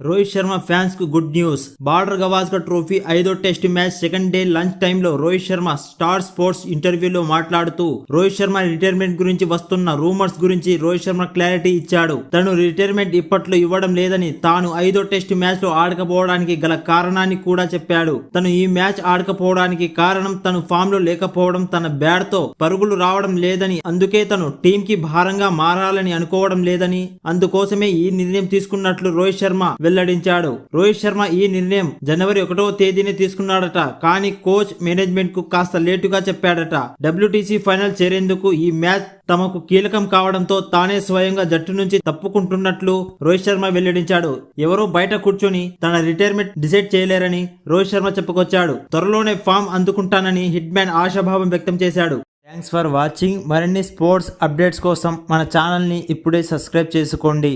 Rohit Sharma ఫ్యాన్స్కు good news. Border Gavaskar trophy ఐదో test match second day lunch టైంలో Rohit Sharma star sports ఇంటర్వ్యూలో మాట్లాడుతూ రోహిత్ శర్మ రిటైర్మెంట్ గురించి వస్తున్న రూమర్స్ గురించి రోహిత్ శర్మ క్లారిటీ ఇచ్చాడు. తను రిటైర్మెంట్ ఇప్పట్లో ఇవ్వడం లేదని తాను ఐదో టెస్ట్ మ్యాచ్లో ఆడకపోవడానికి గల కారణాన్ని కూడా చెప్పాడు. తను ఈ మ్యాచ్ ఆడకపోవడానికి కారణం తను ఫామ్లో లేకపోవడం తన బ్యాట్తో పరుగులు రావడం లేదని అందుకే తను టీం కి భారంగా మారాలని అనుకోవడం లేదని అందుకోసమే ఈ నిర్ణయం తీసుకున్నట్లు రోహిత్ శర్మ వెల్లడించాడు. రోహిత్ శర్మ ఈ నిర్ణయం జనవరి ఒకటో తేదీని తీసుకున్నాడట. కానీ కోచ్ మేనేజ్మెంట్కు కాస్త లేటుగా చెప్పాడట. డబ్ల్యూటీసీ ఫైనల్ చేరేందుకు ఈ మ్యాచ్ తమకు కీలకం కావడంతో తానే స్వయంగా జట్టు నుంచి తప్పుకుంటున్నట్లు రోహిత్ శర్మ వెల్లడించాడు. ఎవరో బయట కూర్చొని తన రిటైర్మెంట్ డిసైడ్ చేయలేరని రోహిత్ శర్మ చెప్పుకొచ్చాడు. త్వరలోనే ఫామ్ అందుకుంటానని హిట్ మ్యాన్ ఆశాభావం వ్యక్తం చేశాడు. Thanks for watching. మరిన్ని స్పోర్ట్స్ అప్డేట్స్ కోసం మన ఛానల్ని ఇప్పుడే సబ్స్క్రైబ్ చేసుకోండి.